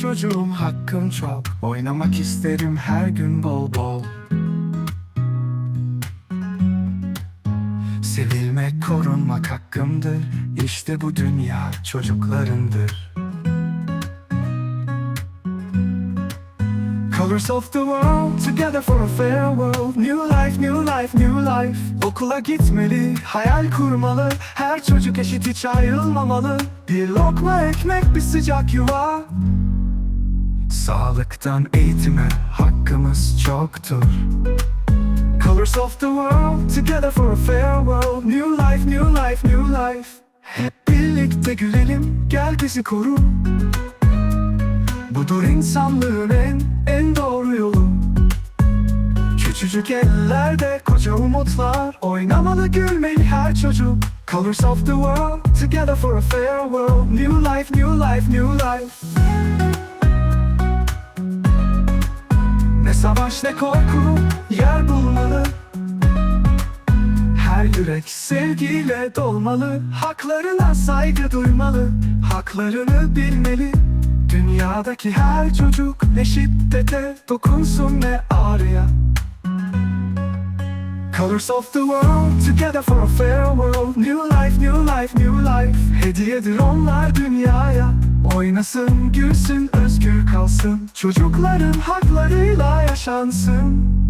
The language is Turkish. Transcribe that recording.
çocuğum. Hakkım çok. Oynamak isterim her gün bol bol. Sevilmek korunmak hakkımdır. İşte bu dünya çocuklarındır. Colors of the world together for a fair world. New life, new life, new life. Okula gitmeli, hayal kurmalı. Her çocuk eşit hiç ayrılmamalı. Bir lokma ekmek, bir sıcak yuva Sağlıktan eğitime hakkımız çoktur. Colors of the world together for a fair world. New life, new life, new life. Hep birlikte gülelim, gel bizi koru. Budur insanlığın en, en doğru yolu. Küçücük ellerde koca umutlar. Oynamalı gülmeli her çocuk. Colors of the world Together for a fair world. New life, new life, new life savaş ne korku Yer bulmalı. Her yürek sevgiyle dolmalı. Haklarına saygı duymalı. Haklarını bilmeli. Dünyadaki her çocuk ne şiddete dokunsun ne ağrıya. Colors of the world together for a fair world. New life, new life, new life. Hediyedir onlar dünyaya Oynasın, gülsün, özgür kalsın. Çocukların haklarıyla yaşansın